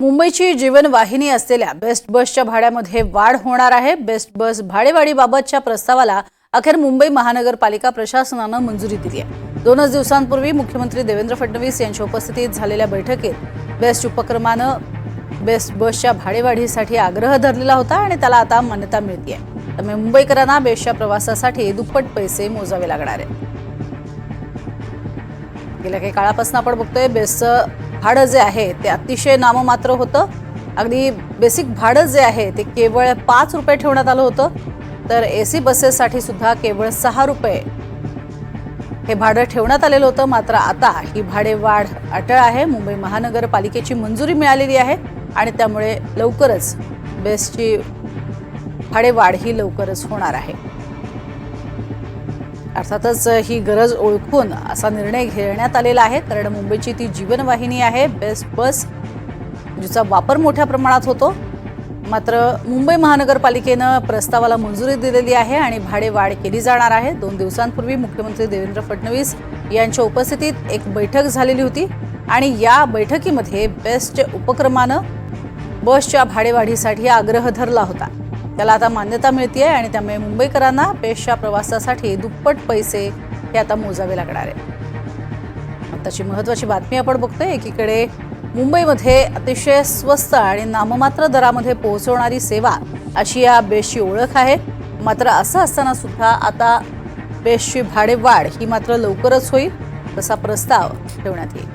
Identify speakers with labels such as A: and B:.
A: मुंबईची जीवनवाहिनी असलेल्या बेस्ट बसच्या भाड्यामध्ये वाढ होणार आहे. बेस्ट बस भाडेवाढीबाबतच्या प्रस्तावाला अखेर मुंबई महानगरपालिका प्रशासनानं मंजुरी दिली आहे. दोनच दिवसांपूर्वी मुख्यमंत्री देवेंद्र फडणवीस यांच्या उपस्थितीत झालेल्या बैठकीत बेस्ट उपक्रमानं बेस्ट बसच्या भाडेवाढीसाठी आग्रह धरलेला होता आणि त्याला आता मान्यता मिळते त्यामुळे मुंबईकरांना बेस्टच्या प्रवासासाठी दुप्पट पैसे मोजावे लागणार आहेत. गेल्या काही काळापासून आपण बघतोय बेस्टचं भाडं जे आहे ते अतिशय नाममात्र होतं. अगदी बेसिक भाडं जे आहे ते केवळ पाच रुपये ठेवण्यात आलं होतं. तर ए सी बसेससाठी सुद्धा केवळ सहा रुपये हे भाडं ठेवण्यात आलेलं होतं. मात्र आता ही भाडे वाढ अटळ आहे. मुंबई महानगरपालिकेची मंजुरी मिळालेली आहे आणि त्यामुळे लवकरच बेसची भाडेवाढ ही लवकरच होणार आहे. अर्थातच ही गरज ओळखून असा निर्णय घेण्यात आलेला आहे. कारण मुंबईची ती जीवनवाहिनी आहे. बेस्ट बस जिचा वापर मोठ्या प्रमाणात होतो. मात्र मुंबई महानगरपालिकेनं प्रस्तावाला मंजुरी दिलेली आहे आणि भाडे वाढ केली जाणार आहे. दोन दिवसांपूर्वी मुख्यमंत्री देवेंद्र फडणवीस यांच्या उपस्थितीत एक बैठक झालेली होती आणि या बैठकीमध्ये बेस्ट उपक्रमानं बसच्या भाडेवाढीसाठी आग्रह धरला होता. त्याला आता मान्यता मिळते आहे आणि त्यामुळे मुंबईकरांना बेस्टच्या प्रवासासाठी दुप्पट पैसे हे आता मोजावे लागणार आहे आताची महत्त्वाची बातमी आपण बघतोय एकीकडे मुंबईमध्ये अतिशय स्वस्त आणि नाममात्र दरामध्ये पोहोचवणारी सेवा अशी या बेस्टची ओळख आहे. मात्र असं असताना सुद्धा आता बेस्टची भाडेवाढ ही मात्र लवकरच होईल तसा प्रस्ताव ठेवण्यात येईल.